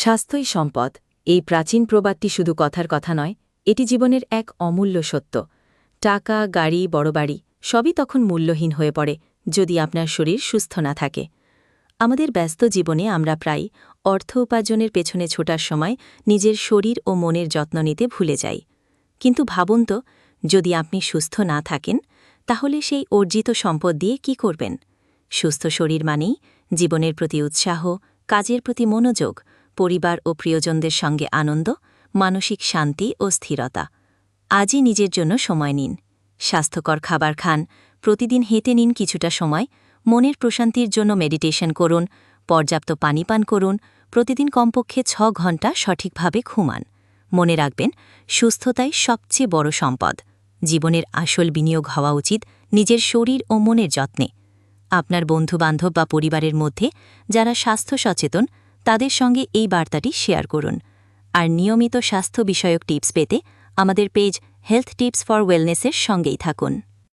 স্বাস্থ্যই সম্পদ। এই প্রাচীন প্রবাদটি শুধু কথার কথা নয়, এটি জীবনের এক অমূল্য সত্য। টাকা, গাড়ি বড় বাড়ি সবই তখন মূল্যহীন হয়ে পড়ে যদি আপনার শরীর সুস্থ না থাকে। আমাদের ব্যস্ত জীবনে আমরা প্রায় অর্থ উপার্জনের পেছনে ছোটার সময় নিজের শরীর ও মনের যত্ন নিতে ভুলে যাই। কিন্তু ভাবুন তো, যদি আপনি সুস্থ না থাকেন, তাহলে সেই অর্জিত সম্পদ দিয়ে কি করবেন? সুস্থ শরীর মানেই জীবনের প্রতি উৎসাহ, কাজের প্রতি মনোযোগ পরিবার ও প্রিয়জনদের সঙ্গে আনন্দ, মানসিক শান্তি ও স্থিরতা। আজই নিজের জন্য সময় নিন। স্বাস্থ্যকর খাবার খান। প্রতিদিন হেঁটে নিন কিছুটা সময়। মনের প্রশান্তির জন্য মেডিটেশন করুন। পর্যাপ্ত পানি পান করুন। প্রতিদিন কমপক্ষে ছ ঘণ্টা সঠিকভাবে ঘুমান। মনে রাখবেন, সুস্থতাই সবচেয়ে বড় সম্পদ। জীবনের আসল বিনিয়োগ হওয়া উচিত নিজের শরীর ও মনের যত্নে। আপনার বন্ধুবান্ধব বা পরিবারের মধ্যে যারা স্বাস্থ্য সচেতন তাদের সঙ্গে এই বার্তাটি শেয়ার করুন। আর নিয়মিত স্বাস্থ্য বিষয়ক টিপস পেতে আমাদের পেজ হেলথ টিপস ফর ওয়েলনেসের সঙ্গেই থাকুন।